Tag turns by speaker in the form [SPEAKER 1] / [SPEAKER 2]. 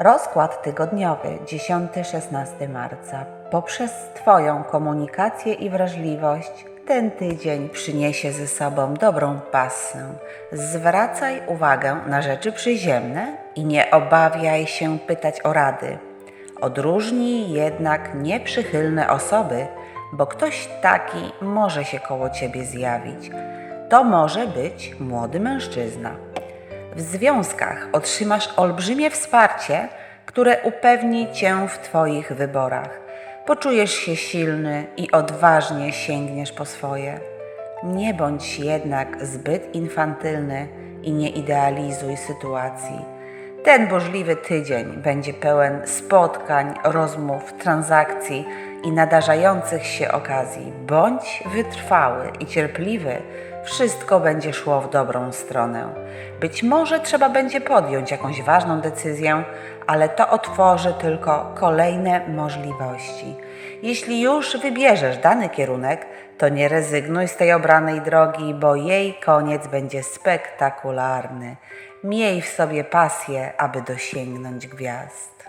[SPEAKER 1] Rozkład tygodniowy 10-16 marca. Poprzez Twoją komunikację i wrażliwość ten tydzień przyniesie ze sobą dobrą pasę. Zwracaj uwagę na rzeczy przyziemne i nie obawiaj się pytać o rady. Odróżnij jednak nieprzychylne osoby, bo ktoś taki może się koło Ciebie zjawić. To może być młody mężczyzna. W związkach otrzymasz olbrzymie wsparcie, które upewni cię w Twoich wyborach. Poczujesz się silny i odważnie sięgniesz po swoje. Nie bądź jednak zbyt infantylny i nie idealizuj sytuacji. Ten burzliwy tydzień będzie pełen spotkań, rozmów, transakcji i nadarzających się okazji. Bądź wytrwały i cierpliwy, wszystko będzie szło w dobrą stronę. Być może trzeba będzie podjąć jakąś ważną decyzję, ale to otworzy tylko kolejne możliwości. Jeśli już wybierzesz dany kierunek, to nie rezygnuj z tej obranej drogi, bo jej koniec będzie spektakularny. Miej w sobie pasję, aby dosięgnąć gwiazd.